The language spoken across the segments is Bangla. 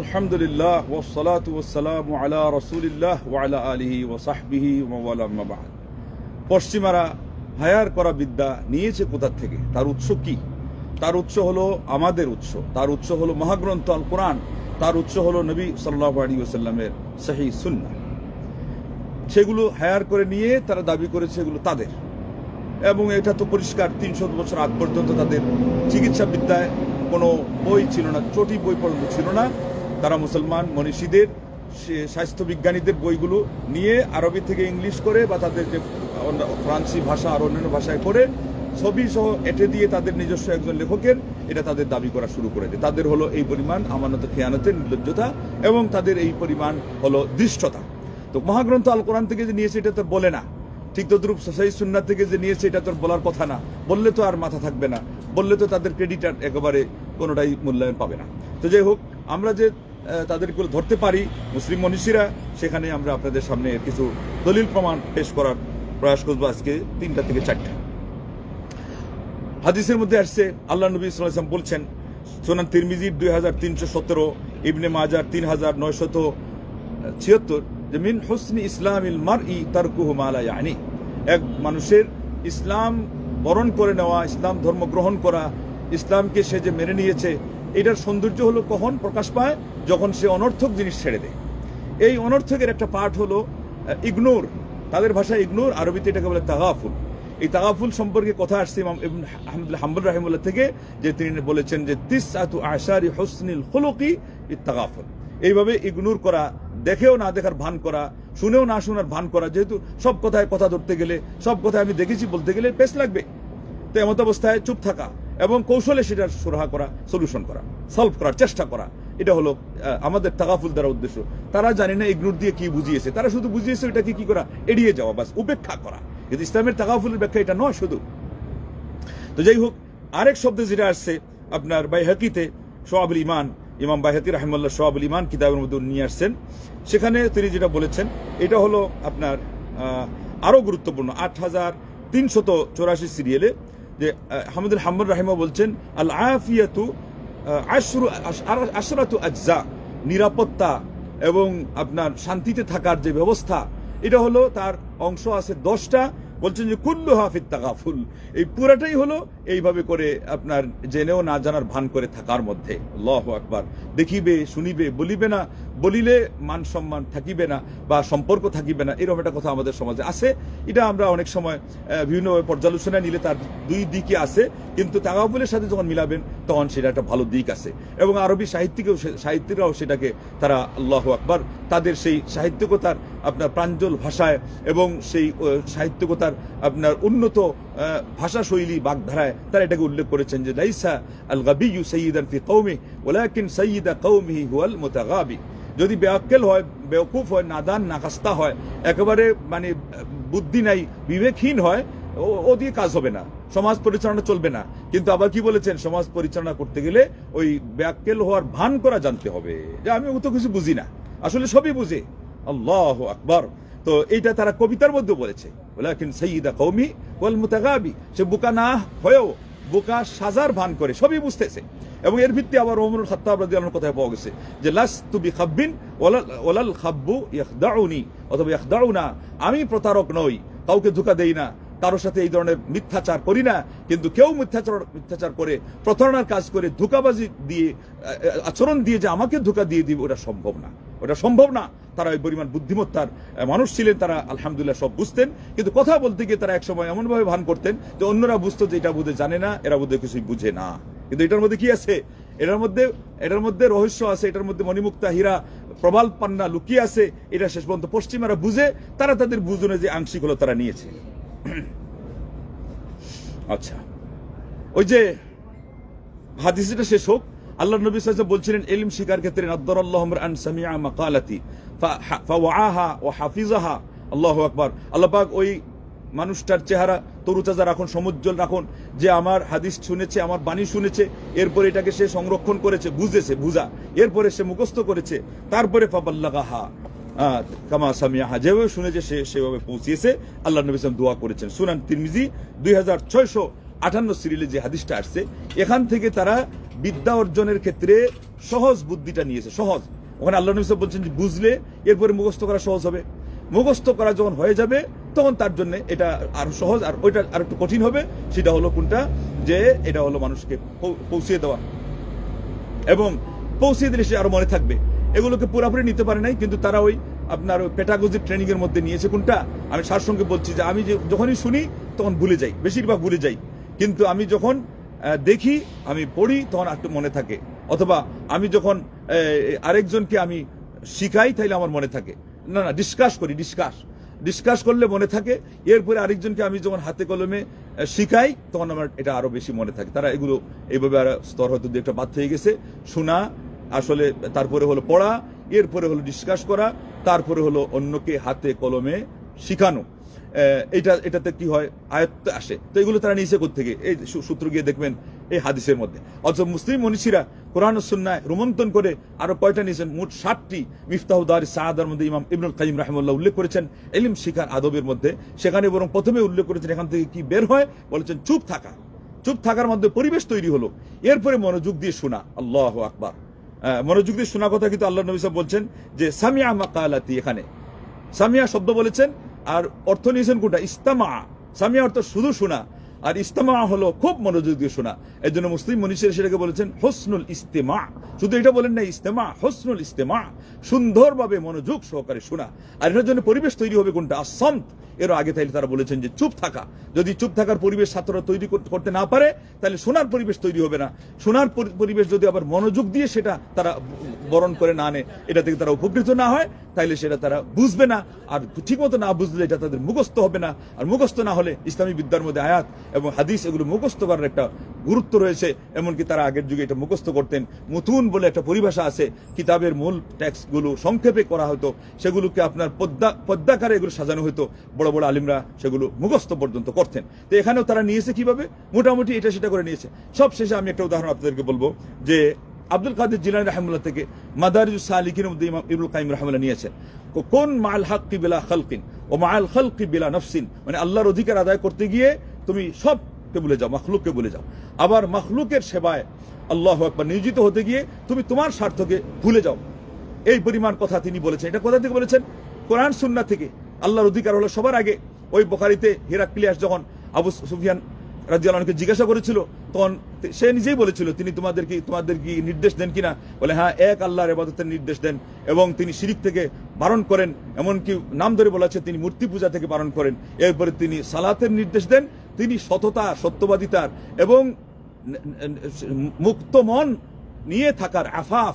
আলহামদুলিল্লাহ ওসলাত আলা রসুলিল্লাহ ওয়ালা আলিহি পশ্চিমারা হায়ার করা বিদ্যা নিয়েছে কোথার থেকে? তার উৎস কি? তার উৎস হলো আমাদের উৎস। তার উৎস হলো মহাগ্রন্থ আল কোরআন তার উৎস হলো নবী সাল্লাহ আলী ওসাল্লামের সাহি সুন্না সেগুলো হায়ার করে নিয়ে তারা দাবি করেছে এগুলো তাদের। এবং এটা তো পরিষ্কার তিনশো বছর আগ পর্যন্ত তাদের চিকিৎসা বিদ্যায় কোনো বই ছিল না, চটি বই পর্যন্ত ছিল না। তারা মুসলমান মনীষীদের, সে- স্বাস্থ্য বিজ্ঞানীদের বইগুলো নিয়ে আরবি থেকে ইংলিশ করে বা তাদের যে ফরান্সি ভাষা আর অন্যান্য ভাষায় করে ছবি সহ এঁটে দিয়ে তাদের নিজস্ব একজন লেখকের এটা তাদের দাবি করা শুরু করে দেয়। তাদের হলো এই পরিমাণ আমানত খেয়ানতের নির্লজ্জতা এবং তাদের এই পরিমাণ হলো দৃষ্টতা। তো মহাগ্রন্থ আল কোরআন থেকে যে নিয়েছে এটা তো বলে না। ঠিক তদ্রুপ সেই সুন্নাত থেকে যে নিয়েছে এটা তোর বলার কথা না। বললে তো আর মাথা থাকবে না। বললে তো তাদের ক্রেডিট একেবারে কোনোটাই মূল্যায়ন পাবে না। তো যাই হোক, আমরা যে তাদেরগুলো ধরতে পারি। মুসলিম মনীষীরা, সেখানে আমরা আপনাদের সামনে কিছু দলিল প্রমাণ পেশ করার প্রয়াস করব আজকে তিনটা থেকে চারটা। হাদিসের মধ্যে আসছে, আল্লাহ নবী সাল্লাম বলছেন, সোনান তিরমিজির দুই হাজার তিনশো সতেরো, ইবনে মাজার তিন হাজার নয়শত ছিয়াত্তর, যে মিন হুসনি ইসলামিল মার ই তারকুহু ইয়ানি। এক মানুষের ইসলাম বরণ করে নেওয়া, ইসলাম ধর্ম গ্রহণ করা, ইসলামকে সে যে মেনে নিয়েছে এটার সৌন্দর্য হলো কখন প্রকাশ পায়? যখন সে অনর্থক জিনিস ছেড়ে দেয়। এই অনর্থকের একটা পাঠ হলো ইগনোর। তাদের ভাষায় ইগনোর, আরবিতে এটাকে বলে তাগাফুল। এই তাগাফুল সম্পর্কে কথা আসছে ইমাম হাম্বুল রাহিমুল্লাহ থেকে, যে তিনি বলেছেন যে তিস আতু আশারি হোসনিল হলকি তাগাফুল। এইভাবে ইগনোর করা, দেখেও না দেখার ভান করা, শুনেও না শোনার ভান করা, যেহেতু সব কথায় কথা ধরতে গেলে, সব কথায় আমি দেখেছি বলতে গেলে পেস লাগবে। তো এমত অবস্থায় চুপ থাকা। এবং কৌশলে সেটার সুরাহা করা সলিউশন করা সলভ করার চেষ্টা করা। এটা হলো আমাদের তাকাফুল দ্বারা উদ্দেশ্য। তারা জানে না ইগনোর দিয়ে কি বুঝিয়েছে। তারা শুধু বুঝিয়েছে এটাকে কি করা এড়িয়ে যাওয়া বাস উপেক্ষা করা। কিন্তু ইসলামের তাগাফুলের ব্যাখ্যা এটা নয় শুধু। তো যাই হোক আরেক শব্দ যেটা আসছে আপনার বাইহাকিতে সোয়াবুল ইমান ইমাম বাইহাকি রাহমুল্লাহ সোয়াবুল ইমান কিতাবের মধ্যে নিয়ে আসছেন। সেখানে তিনি যেটা বলেছেন এটা হলো আপনার আহ, আরও গুরুত্বপূর্ণ আট হাজার তিনশত চৌরাশি সিরিয়ালে যে হামদুল হাম্মদ রাহিমা বলছেন আল আফিয়াতু আশরু আশরাতু আজজা, নিরাপত্তা এবং আপনার শান্তিতে থাকার যে ব্যবস্থা, এটা হলো তার অংশ আছে দশটা। বলছেন যে কুল্লু হাফিদ তাগাফুল। এই পুরাটাই হলো এইভাবে করে আপনার জেনেও না জানার ভান করে থাকার মধ্যে। আল্লাহ আকবার। দেখিবে, শুনিবে, বলিবে না। বলিলে মান সম্মান থাকিবে না বা সম্পর্ক থাকিবে না এরকম একটা কথা আমাদের সমাজে আছে। এটা আমরা অনেক সময় আহ, বিভিন্ন পর্যালোচনায় নিলে তার দুই দিকই আছে। কিন্তু তাগাফুলের সাথে যখন মিলাবেন তখন সেটা একটা ভালো দিক আছে। এবং আরবি সাহিত্যিকেও সাহিত্যিকরাও সেটাকে তারা আল্লাহ আকবার তাদের সেই সাহিত্যিকতার আপনার প্রাঞ্জল ভাষায় এবং সেই সাহিত্যিকতার আপনার উন্নত ভাষা শৈলী বাগধারায় তারা এটাকে উল্লেখ করেছেন যে লাইসা আল গাবি ইউ সঈদ সৈয়দান ফি কৌমি ওলাকিন সৈয়দা কৌমিহি হুয়াল মুতাগাবি। যদি বেআক্কেল হয়, বেওকুফ হয়, নাদান নাকাস্তা হয়, একেবারে মানে বুদ্ধি নাই, বিবেকহীন হয়, ও- ও দিয়ে কাজ হবে না। সমাজ পরিচালনা চলবে না। কিন্তু আবার কি বলেছেন? সমাজ পরিচালনা করতে গেলে ওই ব্যাক্কেল হওয়ার ভান করা জানতে হবে। যে আমি অত কিছু বুঝি না। আসলে সবই বুঝে। আল্লাহ আকবর। তো এইটা তারা কবিতার মধ্যে বলেছে। বলে ওলাকিন সঈদা কৌমি ওয়াল মুতাগাবি। সে বোকা না হয়েও বোকা সাজার ভান করে, সবই বুঝতেছে। এবং এর ভিত্তি আবার ওমরুল খাত্তাব রাদিয়াল্লাহু কথায় পাওয়া গেছে যে লাস তুবি খাব্বিন ওলাল খাব্বু ইয়াখদাউনি, অথবা ইয়াখদাউনা, আমি প্রতারক নই, কাউকে ধোকা দেই না, কারোর সাথে এই ধরনের মিথ্যাচার করি না, কিন্তু কেউ মিথ্যাচার মিথ্যাচার করে, প্রতারণার কাজ করে ধোকাবাজি দিয়ে আচরণ দিয়ে যে আমাকে ধোকা দিয়ে দিবে, ওটা সম্ভব না। ওটা সম্ভব না। তারা ওই পরিমাণ বুদ্ধিমত্তার মানুষ ছিলেন, তারা আলহামদুলিল্লাহ সব বুঝতেন। কিন্তু কথা বলতে গিয়ে তারা একসময় এমনভাবে ভান করতেন যে অন্যরা বুঝতো যে এটা বুঝে জানে না, এরা বুঝে কিছুই বুঝে না। কিন্তু এটার মধ্যে কি আছে? এটার মধ্যে এটার মধ্যে রহস্য আছে, এটার মধ্যে মণিমুক্তা, হীরা, প্রবাল, পান্না লুকিয়ে আছে। এটা শেষ পর্যন্ত পশ্চিমারা বুঝে, তারা তাদের বুঝনে যে আংশিক হলো তারা নিয়েছে। আচ্ছা। ওই যে হাদিসটা শেষ হোক। আল্লাহ নবী সাল্লাল্লাহু বলছিলেন ইলম শিকার ক্ষেত্রে আন সামিআ মাকালাতি ফাওয়াআহা ওয়া হাফিজাহা। আল্লাহু আকবার। আল্লাহ পাক ওই মানুষটার চেহারা তরুতাজা রাখুন, সমুজ্জ্বল রাখুন, যে আমার হাদিস শুনেছে, আমার বাণী শুনেছে, এরপরে এটাকে সে সংরক্ষণ করেছে, বুঝেছে, বুঝা। এরপরে সে মুখস্থ করেছে, তারপরে ফাবাল্লাগাহা কামা সামিয়াহা যেভাবে শুনেছে, সে সেভাবে পৌঁছিয়েছে। আল্লাহ নবী সাল্লাম দোয়া করেছেন। সুনান তিরমিজি দুই হাজার ছয়শো আটান্ন সিরিলে যে হাদিসটা আসছে, এখান থেকে তারা বিদ্যা অর্জনের ক্ষেত্রে সহজ বুদ্ধিটা নিয়েছে, সহজ। ওখানে আল্লাহ নবী বলছেন যে বুঝলে, এরপরে মুখস্থ করা সহজ হবে। মুখস্থ করা যখন হয়ে যাবে, তখন তার জন্য এটা আরও সহজ, আর ওইটা আর একটু কঠিন হবে। সেটা হলো কোনটা? যে এটা হলো মানুষকে পৌঁছিয়ে দেওয়া। এবং পৌঁছিয়ে দিলে সে আরও মনে থাকবে। এগুলোকে পুরোপুরি নিতে পারে নাই, কিন্তু তারা ওই আপনার ওই পেটাগোজি ট্রেনিং এর মধ্যে নিয়েছে কোনটা? আমি সারসঙ্গে বলছি যে, আমি যখনই শুনি, তখন ভুলে যাই, বেশিরভাগ ভুলে যাই। কিন্তু আমি যখন দেখি আমি পড়ি, তখন একটু মনে থাকে। অথবা আমি যখন আরেকজনকে আমি শিখাই, তাইলে আমার মনে থাকে। না না ডিসকাস করি ডিসকাস ডিসকাস করলে মনে থাকে। এরপরে আরেকজনকে আমি যখন হাতে কলমে শিখাই, তখন আমার এটা আরও বেশি মনে থাকে। তারা এগুলো এইভাবে আর স্তর হয়তো দু একটা বাদ হয়ে গেছে। শোনা, আসলে তারপরে হলো পড়া, এরপরে হলো ডিসকাস করা, তারপরে হলো অন্যকে হাতে কলমে শিখানো। এটা, এটাতে কি হয়? আয়ত্ত আসে। তো এগুলো তারা নিচে থেকে এই সূত্র গিয়ে দেখবেন এই হাদিসের মধ্যে। অথচ মুসলিম মনীষীরা কোরআন সুন্নায় রোমন্থন করে আরও কয়টা নিয়েছেন? মোট ষাটটি মিফতাহুদার সাহাদার মধ্যে ইমাম ইবনুল কাইম রাহমুল্লাহ উল্লেখ করেছেন। এলিম শিখার আদবের মধ্যে। সেখানে বরং প্রথমে উল্লেখ করেছেন এখান থেকে কি বের হয়? বলেছেন চুপ থাকা। চুপ থাকার মধ্যে পরিবেশ তৈরি হলো। এরপরে মনোযোগ দিয়ে শোনা। আল্লাহ আকবার। মনোযোগ দিয়ে শোনা কথা কিন্তু আল্লাহ নবী সাহেব বলছেন যে, সামিয়া মাকালাতি এখানে। সামিয়া শব্দ বলেছেন আর অর্থ নিয়েছেন কোনটা? ইস্তামা সামিয়া অর্থ শুধু শোনা। আর ইস্তেমা হলো খুব মনোযোগ দিয়ে শোনা। এই জন্য মুসলিম মনীষীরা সেটাকে বলেছেন হোসনুল ইস্তেমা শুধু এটা বলেন না ইস্তেমা হোসনুল ইস্তেমা সুন্দরভাবে মনোযোগ সহকারে শোনা। আর এটার জন্য পরিবেশ তৈরি হবে কোনটা? আসন্ত এর আগে তাইলে তারা বলেছেন যে চুপ থাকা। যদি চুপ থাকার পরিবেশ ছাত্ররা তৈরি করতে না পারে তাহলে শোনার পরিবেশ তৈরি হবে না। শোনার পরিবেশ যদি আবার মনোযোগ দিয়ে সেটা তারা বরণ করে না আনে, এটা থেকে তারা উপকৃত না হয়, তাইলে সেটা তারা বুঝবে না। আর ঠিকমতো না বুঝলে এটা তাদের মুখস্থ হবে না। আর মুখস্থ না হলে ইসলামী বিদ্যার মধ্যে আয়াত এবং হাদিস এগুলো মুখস্থ করার একটা গুরুত্ব রয়েছে। এমনকি তারা আগের যুগে এটা মুখস্থ করতেন। মুতুন বলে একটা পরিভাষা আছে, কিতাবের মূল ট্যাক্সগুলো সংক্ষেপে করা হতো। সেগুলোকে আপনার পদ্মা, পদ্মাকারে এগুলো সাজানো হতো। বড় বড় আলিমরা সেগুলো মুখস্থ পর্যন্ত করতেন। তো এখানেও তারা নিয়েছে কীভাবে? মোটামুটি এটা সেটা করে নিয়েছে। সব শেষে আমি একটা উদাহরণ আপনাদেরকে বলব যে আব্দুল কাদের জিলানি রাহমুল্লাহ থেকে মাদারিজুস সালিকিনের মধ্যে ইমাম ইবনুল কাইম রাহমুল্লাহ নিয়েছেন। কো- কোন মাল হাক্কি বিলা খালকিন ও মাল খালকি বিলা নফসিন? মানে আল্লাহর অধিকার আদায় করতে গিয়ে তুমি সবকে ভুলে যাও, মখলুককে ভুলে যাও। আবার মখলুকের সেবায় আল্লাহ একবার নিয়োজিত হতে গিয়ে তুমি তোমার স্বার্থকে ভুলে যাও। এই পরিমাণ কথা তিনি বলেছেন। এটা কোথা থেকে বলেছেন? কোরআন সুন্না থেকে। আল্লাহর অধিকার হলো সবার আগে। ওই বখারিতে হিরাক্লিয়াস যখন আবু সুফিয়ান রাজিয়ালকে জিজ্ঞাসা করেছিল, তখন সে নিজেই বলেছিল, তিনি তোমাদের কি তোমাদের কি নির্দেশ দেন কিনা? বলে হ্যাঁ এক আল্লাহর এবাদতের নির্দেশ দেন এবং তিনি শিরিক থেকে বারণ করেন, এমনকি নাম ধরে বলা আছে, তিনি মূর্তি পূজা থেকে বারণ করেন। এরপরে তিনি সালাতের নির্দেশ দেন, তিনি সততা সত্যবাদিতার এবং মুক্ত মন নিয়ে থাকার আফাফ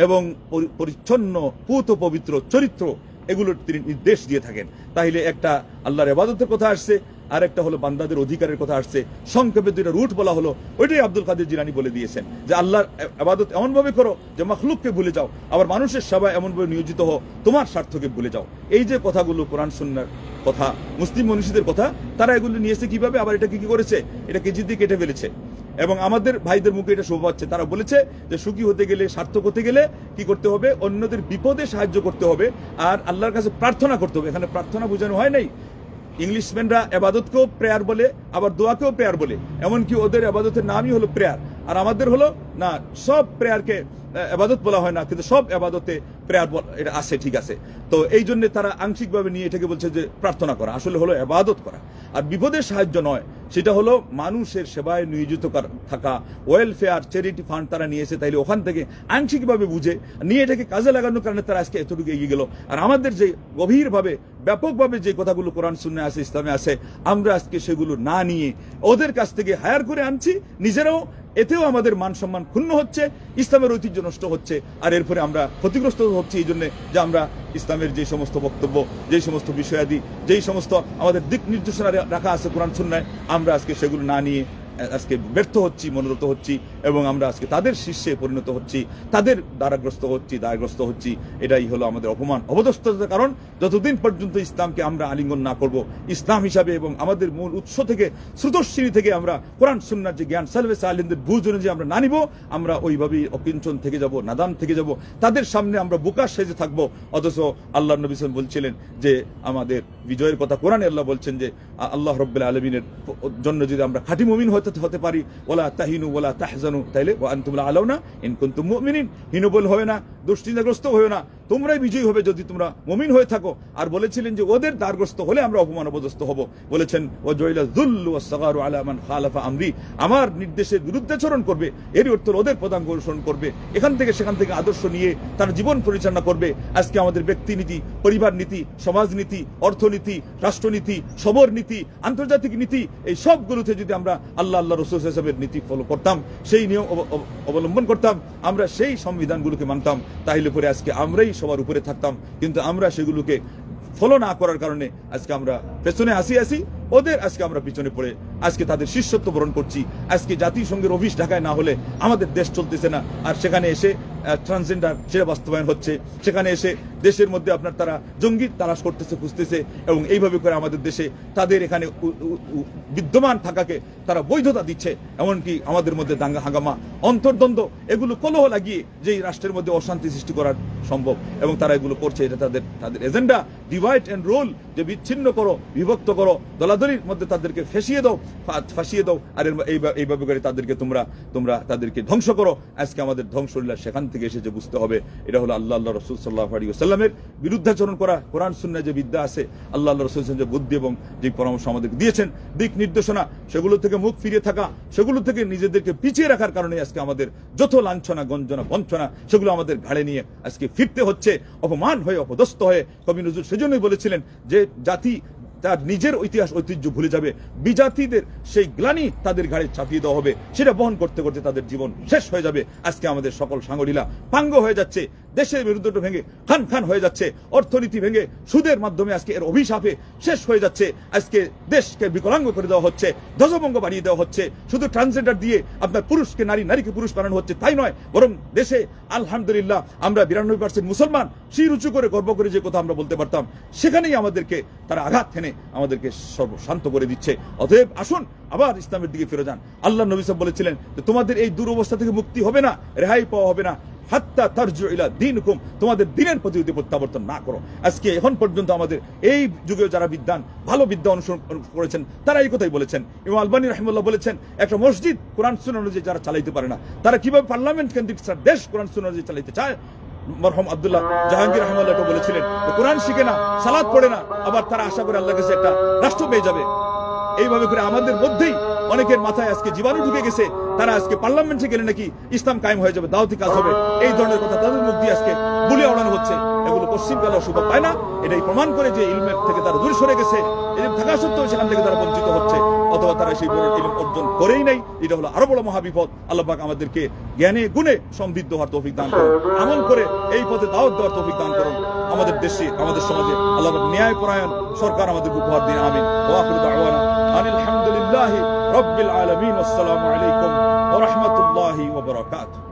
এবং পরি- পরিচ্ছন্ন, পুত পবিত্র চরিত্র, এগুলোর তিনি নির্দেশ দিয়ে থাকেন। তাহলে একটা আল্লাহর এবাদতের কথা আসছে আর একটা হলো বান্দাদের অধিকারের কথা আসছে। সংক্ষেপে দুইটা রুট বলা হলো। ওইটাই আব্দুল কাদের জিলানি বলে দিয়েছেন যে আল্লাহর আবাদত এমন ভাবে করো যে মখলুককে ভুলে যাও, আবার মানুষের সেবা এমন ভাবে নিয়োজিত হও, তোমার স্বার্থকে ভুলে যাও। এই যে কথাগুলো কোরআন সুন্নার কথা, মুসলিম মনীষীদের কথা, তারা এগুলো নিয়েছে কীভাবে আবার এটাকে কি করেছে? এটা কেজি দিয়ে কেটে ফেলেছে। এবং আমাদের ভাইদের মুখে এটা শোভা পাচ্ছে। তারা বলেছে যে সুখী হতে গেলে, সার্থক হতে গেলে কি করতে হবে? অন্যদের বিপদে সাহায্য করতে হবে। আর আল্লাহর কাছে প্রার্থনা করতে হবে। এখানে প্রার্থনা বোঝানো হয় নাই। ইংলিশম্যানরা এবাদতকেও প্রেয়ার বলে আবার দোয়াকেও প্রেয়ার বলে। এমনকি ওদের এবাদতের নামই হলো প্রেয়ার আর আমাদের হলো, না, সব প্রেয়ারকে এবাদত বলা হয় না, কিন্তু সব এবাদতে প্রেয়ার এটা আছে, ঠিক আছে। তো এই জন্য তারা আংশিকভাবে নিয়ে এটাকে বলছে যে প্রার্থনা করা, আসলে হলো এবাদত করা। আর বিপদের সাহায্য নয়, সেটা হলো মানুষের সেবায় নিয়োজিত থাকা ওয়েলফেয়ার চ্যারিটি ফান্ড তারা নিয়েছে, তাইলে ওখান থেকে আংশিকভাবে বুঝে, নিয়ে এটাকে কাজে লাগানোর কারণে তারা আজকে এতটুকু এগিয়ে গেল। আর আমাদের যে গভীরভাবে, ব্যাপকভাবে যে কথাগুলো কোরআন শূন্য আছে, ইসলামে আছে, আমরা আজকে সেগুলো না নিয়ে ওদের কাছ থেকে হায়ার করে আনছি। নিজেরাও এতেও আমাদের মান সম্মান ক্ষুণ্ণ হচ্ছে, ইসলামের ঐতিহ্য নষ্ট হচ্ছে, আর এরপরে আমরা ক্ষতিগ্রস্ত হচ্ছি এই জন্যে যে আমরা ইসলামের যে সমস্ত বক্তব্য যেই সমস্ত বিষয়াদি যেই সমস্ত আমাদের দিক নির্দেশনা রাখা আছে কোরআন, সুন্নায়, আমরা আজকে সেগুলো না নিয়ে আজকে ব্যর্থ হচ্ছি মনোরত হচ্ছি এবং আমরা আজকে তাদের শীর্ষে পরিণত হচ্ছি, তাদের দ্বারাগ্রস্ত হচ্ছি, দায়গ্রস্ত হচ্ছি। এটাই হলো আমাদের অপমান অবদস্ততার কারণ। যতদিন পর্যন্ত ইসলামকে আমরা আলিঙ্গন না করব, ইসলাম হিসাবে এবং আমাদের মূল উৎস থেকে স্রোতস্বিনী থেকে আমরা কোরআন, সুন্নার যে জ্ঞান সালভে সালিনদের বুঝ অনুযায়ী আমরা না নিব, আমরা ওইভাবেই অকিঞ্চন থেকে যাব, নাদান থেকে যাব। তাদের সামনে আমরা বোকা সেজে থাকব, অথচ আল্লাহ নবী বলছিলেন যে আমাদের বিজয়ের কথা কোরআনে আল্লাহ বলছেন যে আল্লাহ রব্বুল আলমিনের জন্য যদি আমরা খাঁটি মুমিন হতে হতে হতে পারি। ওলা তাহিনু, ওলা তাহজানু। তাইলে আনতুমলা আলাও না ইন কুনতুম মুমিনিন। হীনবল হবে না, দুশ্চিন্তাগ্রস্ত হয়েও না। তোমরাই বিজয়ী হবে যদি তোমরা মমিন হয়ে থাকো। আর বলেছিলেন যে, ওদের দ্বারগ্রস্ত হলে আমরা অপমান অপদস্থ হব। বলেছেন ও জয়লা জুল্লু আলামান খালাফা আমরি। আমার নির্দেশের বিরুদ্ধাচরণ করবে। এর অর্থ ওদের প্রদান অনুসরণ করবে। এখান থেকে সেখান থেকে আদর্শ নিয়ে তার জীবন পরিচালনা করবে। আজকে আমাদের ব্যক্তি নীতি পরিবার নীতি সমাজনীতি অর্থনীতি, রাষ্ট্রনীতি, সবর নীতি, আন্তর্জাতিক নীতি, এই সবগুলোতে যদি আমরা আল্লাহ আল্লাহ রসুল হিসাবের নীতি ফলো করতাম, সেই নিয়ম অব- অব- অবলম্বন করতাম, আমরা সেই সংবিধানগুলোকে মানতাম। তাহলে পরে আজকে আমরাই সবার উপরে থাকতাম। কিন্তু আমরা সেগুলোকে ফলো না করার কারণে আজকে আমরা পেছনে আসি আসি। ওদের আজকে আমরা পিছনে পড়ে, আজকে তাদের শিষ্যত্ব বরণ করছি, আজকে জাতিসংঘের অফিস ঢাকায় না হলে আমাদের দেশ চলতেছে না। আর সেখানে এসে ট্রান্সজেন্ডার সেটা বাস্তবায়ন হচ্ছে, সেখানে এসে দেশের মধ্যে আপনার তারা জঙ্গি তালাশ করতেছে, খুঁজতেছে এবং এইভাবে করে আমাদের দেশে তাদের এখানে বিদ্যমান থাকাকে তারা বৈধতা দিচ্ছে, এমনকি আমাদের মধ্যে দাঙ্গা, হাঙ্গামা, অন্তর্দ্বন্দ্ব, এগুলো কলহ লাগিয়ে যে রাষ্ট্রের মধ্যে অশান্তি সৃষ্টি করা সম্ভব এবং তারা এগুলো করছে, এটা তাদের তাদের এজেন্ডা ডিভাইড অ্যান্ড রোল যে বিচ্ছিন্ন করো, বিভক্ত করো দলাদলির মধ্যে তাদেরকে ফেসিয়ে দাও ফাঁসিয়ে দাও, আর এইভাবে করে তাদেরকে তোমরা তোমরা তাদেরকে ধ্বংস করো। আজকে আমাদের ধ্বংসলীলা সেখান থেকে এসেছে, বুঝতে হবে। এটা হলো আল্লাহ আল্লাহ রসুল সাল্লাহ আলী সাল্লামের বিরুদ্ধাচরণ করা কোরআন শূন্য যে বিদ্যা আছে, আল্লাহ আল্লাহ রসুল যে বুদ্ধি এবং যে পরামর্শ আমাদেরকে দিয়েছেন, দিক নির্দেশনা, সেগুলো থেকে মুখ ফিরিয়ে থাকা, সেগুলো থেকে নিজেদেরকে পিছিয়ে রাখার কারণে আজকে আমাদের যত লাঞ্ছনা, গঞ্জনা, বঞ্চনা, সেগুলো আমাদের ঘাড়ে নিয়ে আজকে ফিরতে হচ্ছে। অপমান হয়ে, অপদস্থ হয়ে কবি নজরুল সেজন্যই বলেছিলেন যে জাতি তার নিজের ইতিহাস, ঐতিহ্য ভুলে যাবে। বিজাতিদের সেই গ্লানি তাদের ঘাড়ে চাপিয়ে দেওয়া হবে। সেটা বহন করতে করতে তাদের জীবন শেষ হয়ে যাবে। আজকে আমাদের সকল সাঙ্গলীলা পাঙ্গ হয়ে যাচ্ছে। দেশের বিরুদ্ধটা ভেঙে খান খান হয়ে যাচ্ছে। অর্থনীতি ভেঙে সুদের মাধ্যমে আজকে এর অভিশাপে শেষ হয়ে যাচ্ছে। আজকে দেশকে বিকলাঙ্গ করে দেওয়া হচ্ছে, ধ্বজভঙ্গ বানিয়ে দেওয়া হচ্ছে। শুধু ট্রান্সজেন্ডার দিয়ে আপনার পুরুষকে, নারী, নারীকে পুরুষ বানানো হচ্ছে তাই নয়, বরং দেশে আলহামদুলিল্লাহ আমরা বিরানব্বই পার্সেন্ট মুসলমান, শির উঁচু করে গর্ব করে যে কথা আমরা বলতে পারতাম, সেখানেই আমাদেরকে তারা আঘাত হেনে আমাদেরকে সর্ব শান্ত করে দিচ্ছে। অতএব আসুন, আবার ইসলামের দিকে ফিরে যান। আল্লাহ নবী সাহেব বলেছিলেন তোমাদের এই দুরবস্থা থেকে মুক্তি হবে না, রেহাই পাওয়া হবে না। হাত্তা দিন হুকুম তোমাদের দিনের প্রতি যদি প্রত্যাবর্তন না করো। আজকে এখন পর্যন্ত আমাদের এই যারা বিদ্যান ভালো বিদ্যা অনুসরণ করেছেন, তারা এই কথাই বলেছেন। এবং আলবানী রহমুল্লাহ বলেছেন, একটা মসজিদ কোরআন সুন অনুযায়ী যারা চালাইতে পারে না, তারা কীভাবে পার্লামেন্ট কেন্দ্রিক দেশ কোরআন সুন অনুযায়ী চালাইতে চায়? মরহম আব্দুল্লাহ জাহাঙ্গীর রহমাল্লাহ বলেছিলেন কোরআন শিখে না সালাদ পড়ে না, আবার তারা আশা করে আল্লাহ কাছে একটা রাষ্ট্র পেয়ে যাবে। এইভাবে করে আমাদের মধ্যেই অনেকের মাথায় আজকে জীবাণু ঢুকে গেছে। তারা আজকে পার্লামেন্টে গেলে নাকি ইসলাম কায়েম হয়ে যাবে দাওয়াতি কাজ হবে। এই ধরনের কথা তাদের মুখ দিয়ে আজকে বলে ওড়ানো হচ্ছে। এগুলো পশ্চিমকালে শুভ পায় না? এটাই প্রমাণ করে যে ইলমের থেকে তারা দূরে সরে গেছে। এরকম থাকা সত্ত্বেও সেখান থেকে তারা বঞ্চিত হচ্ছে, অথবা তারা সেই বড় ইলম অর্জন করেই নাই। এটা হলো আরও বড় মহাবিপদ। আল্লাহাক আমাদেরকে জ্ঞানে, গুণে সমৃদ্ধ হওয়ার তৌফিক দান করুন। আমল করে এই পথে দাওয়াত দেওয়ার তৌফিক দান করুন। আমাদের দেশে, আমাদের সমাজে আল্লাহ ন্যায় পরায়ণ সরকার আমাদের উপহার দিন। আমিন। ওয়াখির দাওয়ানা আনিল হামদুলিল্লাহি আলামিন। আসসালামু আলাইকুম ওয়া রাহমাতুল্লাহি ওয়া বারাকাতুহু।